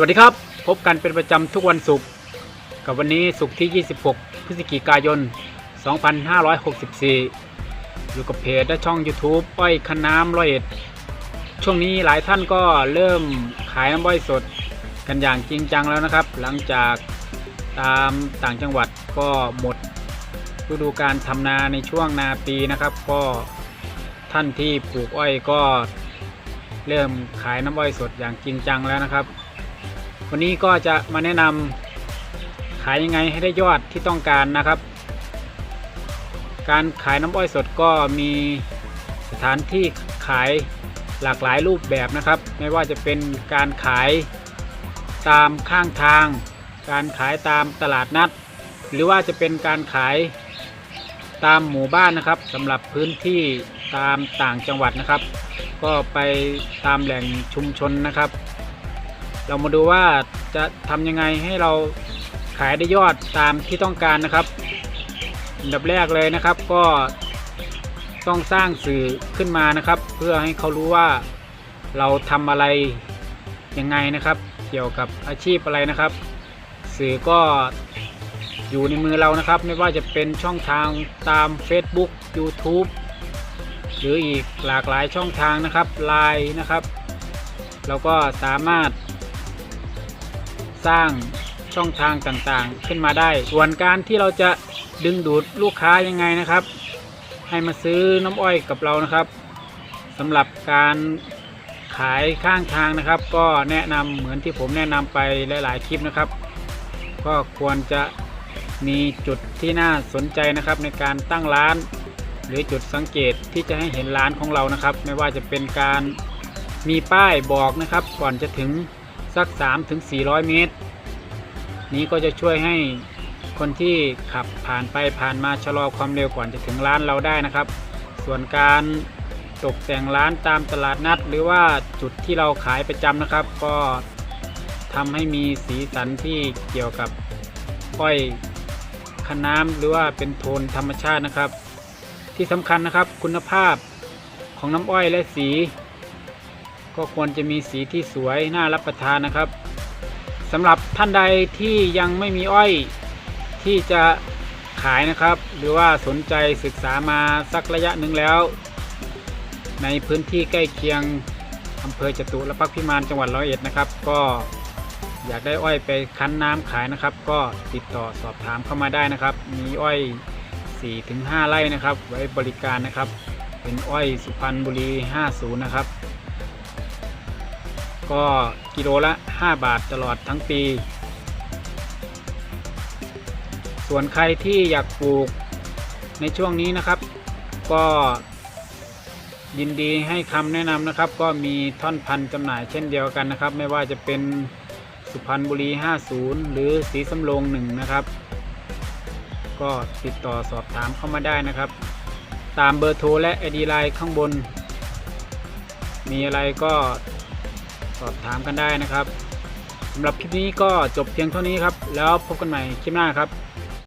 วัสดีครับ พบกันเป็นประจำทุกวันศุกร์กับวันนี้ศุกร์ที่ 26 พฤศจิกายน 2564 อยู่กับเพจและช่อง YouTube อ้อยคันน้ำร้อยเอ็ด ช่วงนี้หลายท่านก็เริ่มขายน้ำอ้อยสดกันอย่างจริงจังแล้วนะครับ หลังจากตามต่างจังหวัดก็หมดฤดูการทำนาในช่วงนาปีนะครับ ก็ท่านที่ปลูกอ้อยก็เริ่มขายน้ำอ้อยสดอย่างจริงจังแล้วนะครับ วันนี้ก็จะมาแนะนำขายยังไงให้ได้ยอดที่ต้องการนะครับ การขายน้ำอ้อยสดก็มีสถานที่ขายหลากหลายรูปแบบนะครับ ไม่ว่าจะเป็นการขายตามข้างทาง การขายตามตลาดนัด หรือว่าจะเป็นการขายตามหมู่บ้านนะครับสำหรับพื้นที่ตามต่างจังหวัดนะครับ ก็ไปตามแหล่งชุมชนนะครับ เรามาดูว่าจะทำยังไงให้เราขายได้ยอดตามที่ต้องการนะครับอันดับแรกเลยนะครับก็ต้องสร้างสื่อขึ้นมานะครับ เพื่อให้เขารู้ว่าเราทำอะไรยังไงนะครับ เกี่ยวกับอาชีพอะไรนะครับ สื่อก็อยู่ในมือเรานะครับ ไม่ว่าจะเป็นช่องทางตาม Facebook YouTube หรืออีกหลากหลายช่องทางนะครับ Line นะครับ เราก็สามารถ สร้างช่องทางต่างๆ ขึ้นมาได้ ส่วนการที่เราจะดึงดูดลูกค้ายังไงนะครับ ให้มาซื้อน้ำอ้อยกับเรานะครับสำหรับการขายข้างทางนะครับ ก็แนะนำเหมือนที่ผมแนะนำไปหลาย ๆ คลิปนะครับ ก็ควรจะมีจุดที่น่าสนใจนะครับในการตั้งร้าน หรือจุดสังเกตที่จะให้เห็นร้านของเรานะครับ ไม่ว่าจะเป็นการมีป้ายบอกนะครับ ก่อนจะถึง สัก 3 ถึง 400 เมตร นี้ก็จะช่วยให้คนที่ขับผ่านไปผ่านมาชะลอความเร็วก่อนจะถึงร้านเราได้นะครับ ส่วนการตกแต่งร้านตามตลาดนัด หรือว่าจุดที่เราขายประจำนะครับ ก็ทำให้มีสีสันที่เกี่ยวกับอ้อยคันน้ำหรือว่าเป็นโทนธรรมชาตินะครับ ที่สำคัญนะครับคุณภาพของน้ำอ้อยและสี ก็ควรจะมีสีที่สวยน่ารับประทานนะครับสำหรับท่านใดที่ยังไม่มีอ้อยที่จะขายนะครับ หรือว่าสนใจศึกษามาสักระยะหนึ่งแล้ว ในพื้นที่ใกล้เคียงอำเภอจตุรพักษ์พิมานจังหวัดร้อยเอ็ดนะครับ ก็อยากได้อ้อยไปคั้นน้ำขายนะครับ ก็ติดต่อสอบถามเข้ามาได้นะครับ มีอ้อย 4-5 ไร่นะครับ ไว้บริการนะครับ เป็นอ้อยสุพรรณบุรี 50 นะครับ ก็กิโลละ 5 บาทตลอดทั้งปี ส่วนใครที่อยากปลูกในช่วงนี้นะครับ ก็ยินดีให้คำแนะนำนะครับ ก็มีท่อนพันธุ์จำหน่ายเช่นเดียวกันนะครับ ไม่ว่าจะเป็นสุพรรณบุรี 50 หรือสีสำโรงหนึ่งนะครับ ก็ติดต่อสอบถามเข้ามาได้นะครับ ตามเบอร์โทรและ ID ไลน์ข้างบน มีอะไรก็ สอบถามกันได้นะครับสำหรับคลิปนี้ก็จบเพียงเท่านี้ครับ แล้วพบกันใหม่คลิปหน้าครับ